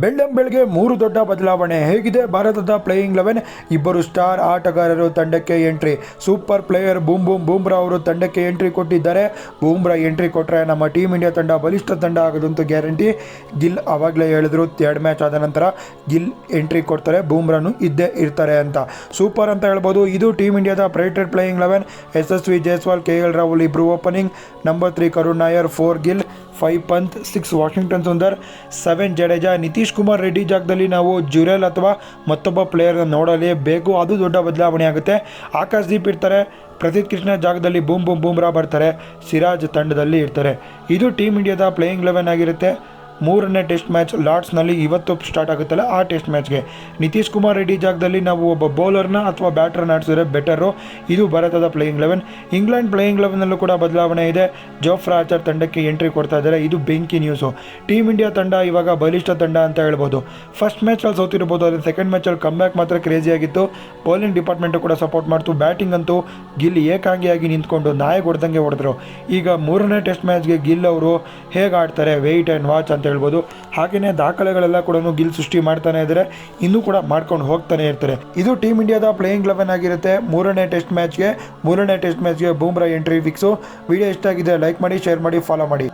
ಬೆಳ್ಳಂ ಬೆಳಗ್ಗೆ ಮೂರು ದೊಡ್ಡ ಬದಲಾವಣೆ ಹೇಗಿದೆ. ಭಾರತದ ಪ್ಲೇಯಿಂಗ್ ಲೆವೆನ್, ಇಬ್ಬರು ಸ್ಟಾರ್ ಆಟಗಾರರು ತಂಡಕ್ಕೆ entry. Super player boom boom Bumrah ಅವರು ತಂಡಕ್ಕೆ ಎಂಟ್ರಿ ಕೊಟ್ಟಿದ್ದಾರೆ. ಬೂಮ್ರಾ ಎಂಟ್ರಿ ಕೊಟ್ಟರೆ ನಮ್ಮ ಟೀಮ್ ಇಂಡಿಯಾ ತಂಡ ಬಲಿಷ್ಠ ತಂಡ ಆಗೋದಂತೂ ಗ್ಯಾರಂಟಿ. ಗಿಲ್ ಆವಾಗಲೇ ಹೇಳಿದ್ರು ಎರಡು ಮ್ಯಾಚ್ ಆದ ನಂತರ ಗಿಲ್ ಎಂಟ್ರಿ ಕೊಡ್ತಾರೆ, ಬೂಮ್ರಾನು ಇದ್ದೇ ಇರ್ತಾರೆ ಅಂತ. ಸೂಪರ್ ಅಂತ ಹೇಳ್ಬೋದು, ಇದು ಟೀಮ್ ಇಂಡಿಯಾದ predicted playing eleven. Yashasvi Jaiswal K L Rahul ಇಬ್ಬರು opening. Number three Karun Nair, four Gill, five Pant, six Washington Sundar, seven Jadeja Nitish Kumar Reddy ಜಾಗದಲ್ಲಿ ನಾವು ಜುರೇಲ್ ಅಥವಾ ಮತ್ತೊಬ್ಬ ಪ್ಲೇಯರ್ನ ನೋಡಲೇಬೇಕು. ಅದು ದೊಡ್ಡ ಬದಲಾವಣೆ ಆಗುತ್ತೆ. ಆಕಾಶ್ ದೀಪ್ ಇರ್ತಾರೆ. ಪ್ರದೀಪ್ ಕೃಷ್ಣ ಜಾಗದಲ್ಲಿ ಬೂಮ್ ಬೂಮ್ ಬೂಮ್ರಾ ಬರ್ತಾರೆ. ಸಿರಾಜ್ ತಂಡದಲ್ಲಿ ಇರ್ತಾರೆ. ಇದು ಟೀಮ್ ಇಂಡಿಯಾದ ಪ್ಲೇಯಿಂಗ್ ಲೆವೆನ್ ಆಗಿರುತ್ತೆ. ಮೂರನೇ ಟೆಸ್ಟ್ ಮ್ಯಾಚ್ ಲಾರ್ಡ್ಸ್ನಲ್ಲಿ ಇವತ್ತು ಸ್ಟಾರ್ಟ್ ಆಗುತ್ತಲ್ಲ ಆ ಟೆಸ್ಟ್ ಮ್ಯಾಚ್ಗೆ. ನಿತೀಶ್ ಕುಮಾರ್ ರೆಡ್ಡಿ ಜಾಗದಲ್ಲಿ ನಾವು ಒಬ್ಬ ಬೌಲರ್ನ ಅಥವಾ ಬ್ಯಾಟ್ರನ್ನ ಆಡಿಸಿದ್ರೆ ಬೆಟರು. ಇದು ಭಾರತದ ಪ್ಲೇಯಿಂಗ್ ಲೆವೆನ್ ಇಂಗ್ಲೆಂಡ್ ಪ್ಲೇಯಿಂಗ್ ಲೆವೆನ್ನಲ್ಲೂ ಕೂಡ ಬದಲಾವಣೆ ಇದೆ. ಜೋಫ್ರಾ ಆಚಾರ್ ತಂಡಕ್ಕೆ ಎಂಟ್ರಿ ಕೊಡ್ತಾ ಇದ್ದಾರೆ. ಇದು ಬೆಂಕಿ ನ್ಯೂಸು ಟೀಮ್ ಇಂಡಿಯಾ ತಂಡ ಇವಾಗ ಬಲಿಷ್ಠ ತಂಡ ಅಂತ ಹೇಳ್ಬೋದು. ಫಸ್ಟ್ ಮ್ಯಾಚಲ್ಲಿ ಸೋತಿರ್ಬೋದು, ಆದರೆ ಸೆಕೆಂಡ್ ಮ್ಯಾಚಲ್ಲಿ ಕಮ್ ಬ್ಯಾಕ್ ಮಾತ್ರ ಕ್ರೇಜಿಯಾಗಿತ್ತು ಬೌಲಿಂಗ್ ಡಿಪಾರ್ಟ್ಮೆಂಟು ಕೂಡ ಸಪೋರ್ಟ್ ಮಾಡ್ತು. ಬ್ಯಾಟಿಂಗ್ ಅಂತೂ ಗಿಲ್ ಏಕಾಂಗಿಯಾಗಿ ನಿಂತ್ಕೊಂಡು ನಾಯಿ ಹೊಡೆದಂಗೆ ಹೊಡೆದ್ರು. ಈಗ ಮೂರನೇ ಟೆಸ್ಟ್ ಮ್ಯಾಚ್ಗೆ ಗಿಲ್ ಅವರು ಹೇಗೆ ಆಡ್ತಾರೆ ವೆಯ್ಟ್ ಆ್ಯಂಡ್ ವಾಚ್ ಅಂತ ಹೇಳ್ಬೋದು. ಹಾಗೆಯೇ ದಾಖಲೆಗಳೆಲ್ಲ ಕೂಡ ಗಿಲ್ ಸೃಷ್ಟಿ ಮಾಡ್ತಾನೆ ಇದ್ದಾರೆ ಇನ್ನೂ ಕೂಡ ಮಾಡ್ಕೊಂಡು ಹೋಗ್ತಾನೆ ಇರ್ತಾರೆ. ಇದು ಟೀಮ್ ಇಂಡಿಯಾದ ಪ್ಲೇಯಿಂಗ್ ಲೆವೆನ್ ಆಗಿರುತ್ತೆ. ಮೂರನೇ ಟೆಸ್ಟ್ ಮ್ಯಾಚ್ಗೆ ಮೂರನೇ ಟೆಸ್ಟ್ ಮ್ಯಾಚ್ಗೆ ಬೂಮ್ರಾ ಎಂಟ್ರಿ ಫಿಕ್ಸು ವಿಡಿಯೋ ಇಷ್ಟ ಆಗಿದೆ ಲೈಕ್ ಮಾಡಿ ಶೇರ್ ಮಾಡಿ ಫಾಲೋ ಮಾಡಿ.